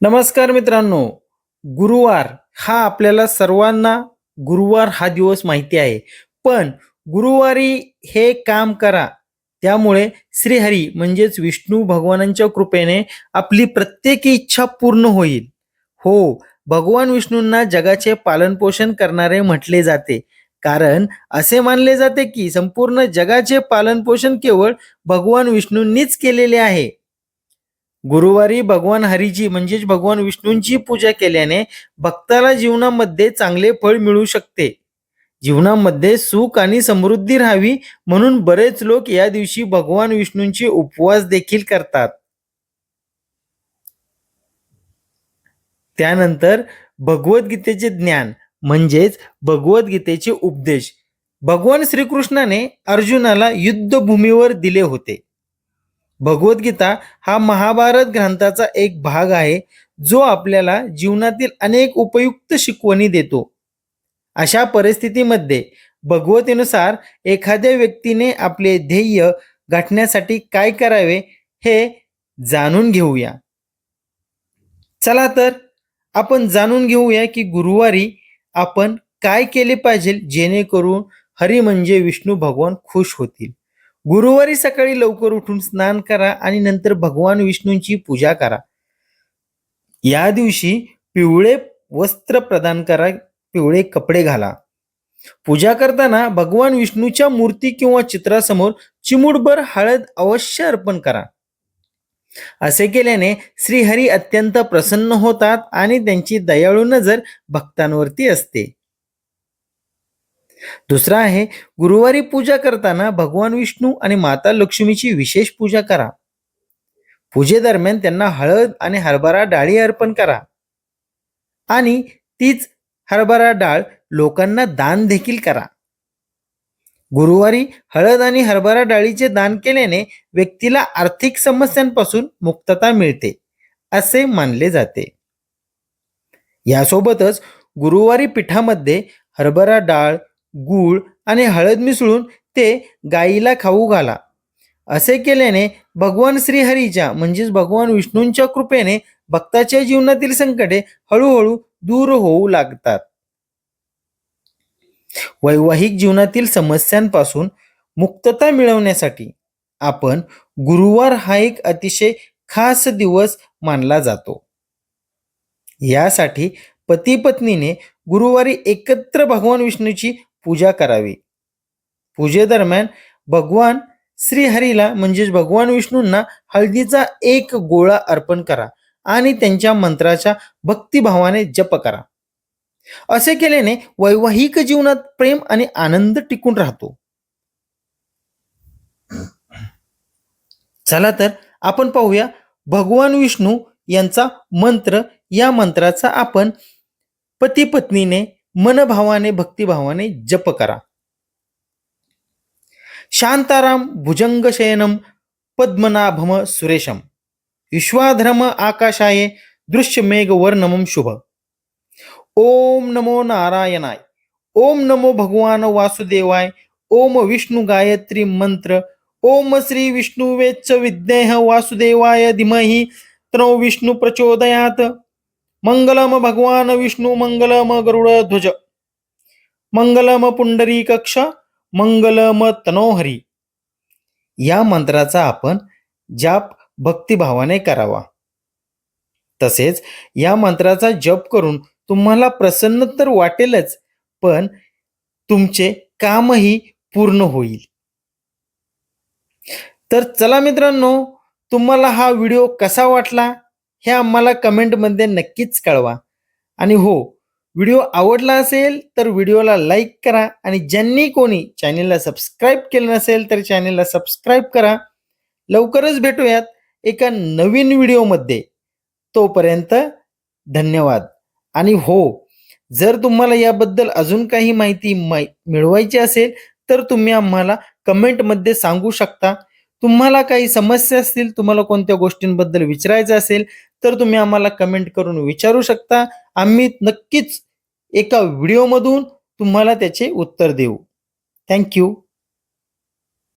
नमस्कार मित्रांनो गुरुवार हा आपल्याला सर्वांना गुरुवार हा दिवस माहिती आहे. पण गुरुवारी हे काम करा. त्यामुळे श्रीहरी म्हणजेच विष्णू भगवानांच्या कृपेने आपली प्रत्येक इच्छा पूर्ण होईल. हो भगवान विष्णूंना जगाचे पालनपोषण करणारे म्हटले जाते. कारण असे मानले जाते की संपूर्ण जगाचे पालनपोषण केवळ भगवान विष्णूंनीच केलेले आहे. गुरुवारी भगवान हरीची म्हणजेच भगवान विष्णूंची पूजा केल्याने भक्ताला जीवनामध्ये चांगले फळ मिळू शकते. जीवनामध्ये सुख आणि समृद्धी राहावी म्हणून बरेच लोक या दिवशी भगवान विष्णूंचे उपवास देखील करतात. त्यानंतर भगवद्गीतेचे ज्ञान म्हणजेच भगवद्गीतेचे उपदेश. भगवान श्रीकृष्णाने अर्जुनाला युद्धभूमीवर दिले होते. भगवद्गीता हा महाभारत ग्रंथाचा एक भाग आहे जो आपल्याला जीवनातील अनेक उपयुक्त शिकवणी देतो. अशा परिस्थितीमध्ये भगवतीनुसार एखाद्या व्यक्तीने आपले ध्येय गाठण्यासाठी काय करावे हे जाणून घेऊया. चला तर आपण जाणून घेऊया की गुरुवारी आपण काय केले पाहिजे जेणेकरून हरी म्हणजे विष्णू भगवान खुश होतील. गुरुवारी सकाळी लवकर उठून स्नान करा आणि नंतर भगवान विष्णूंची पूजा करा. या दिवशी पिवळे वस्त्र प्रदान करा पिवळे कपडे घाला. पूजा करताना भगवान विष्णूच्या मूर्ती किंवा चित्रासमोर चिमुडभर हळद अवश्य अर्पण करा. असे केल्याने श्रीहरी अत्यंत प्रसन्न होतात आणि त्यांची दयाळू नजर भक्तांवरती असते. दुसरा आहे गुरुवारी पूजा करताना भगवान विष्णू आणि माता लक्ष्मीची विशेष पूजा करा. पूजेदरम्यान त्यांना हळद आणि हरभरा डाळी अर्पण करा. आणि तीच हरभरा डाळ लोकांना दान देखील करा. गुरुवारी हळद आणि हरभरा डाळीचे दान केल्याने व्यक्तीला आर्थिक समस्यांपासून मुक्तता मिळते असे मानले जाते. यासोबतच गुरुवारी पिठामध्ये हरभरा डाळ गूळ आणि हळद मिसळून ते गायीला खाऊ घाला. असे केल्याने भगवान श्रीहरीच्या म्हणजेच भगवान विष्णूंच्या कृपेने भक्ताच्या जीवनातील संकटे हळूहळू दूर होऊ लागतात. वैवाहिक जीवनातील समस्यांपासून मुक्तता मिळवण्यासाठी आपण गुरुवार हा एक अतिशय खास दिवस मानला जातो. यासाठी पती पत्नीने गुरुवारी एकत्र भगवान विष्णूची पूजा करावी. पूजेदरम्यान भगवान श्रीहरीला म्हणजेच भगवान विष्णूंना हळदीचा एक गोळा अर्पण करा आणि त्यांच्या मंत्राच्या भक्तिभावाने जप करा. असे केल्याने वैवाहिक जीवनात प्रेम आणि आनंद टिकून राहतो. चला तर आपण पाहूया भगवान विष्णू यांचा मंत्र. या मंत्राचा आपण पती पत्नीने मनभावाने भक्तिभावाने जप करा. शांताराम भुजंगशयनम पद्मनाभम सुरेशम. विश्वाधरम आकाशाये दृश्यमेघ वर्णमम शुभ. ओम नमो नारायणाय. ओम नमो भगवान वासुदेवाय. ओम विष्णू गायत्री मंत्र. ओम श्री विष्णू वेच्च विद्येह वासुदेवाय धीमहि. तनो विष्णू प्रचोदयात. मंगलम भगवान विष्णू मंगलम गरुड ध्वज मंगलम पुंडरी कक्ष मंगलम तनोहरी या मंत्राचा आपण जाप भक्तिभावाने करावा. तसेच या मंत्राचा जप करून तुम्हाला प्रसन्न तर वाटेलच पण तुमचे कामही पूर्ण होईल. तर चला मित्रांनो तुम्हाला हा व्हिडिओ कसा वाटला? हे आम्हाला कमेंटमध्ये नक्कीच कळवा. आणि हो व्हिडिओ आवडला असेल तर व्हिडिओला लाईक करा आणि ज्यांनी कोणी चॅनेलला सबस्क्राईब केलं नसेल तर चॅनेलला सबस्क्राईब करा. लवकरच भेटूयात एका नवीन व्हिडिओमध्ये. तोपर्यंत धन्यवाद. आणि हो जर तुम्हाला याबद्दल अजून काही माहिती मिळवायची असेल तर तुम्ही आम्हाला कमेंटमध्ये सांगू शकता. तुम्हाला काही समस्या असतील तुम्हाला कोणत्या गोष्टींबद्दल विचारायचं असेल तर तुम्ही आम्हाला कमेंट करून विचारू शकता. आम्ही नक्कीच एका व्हिडिओमधून तुम्हाला त्याचे उत्तर देऊ. थँक्यू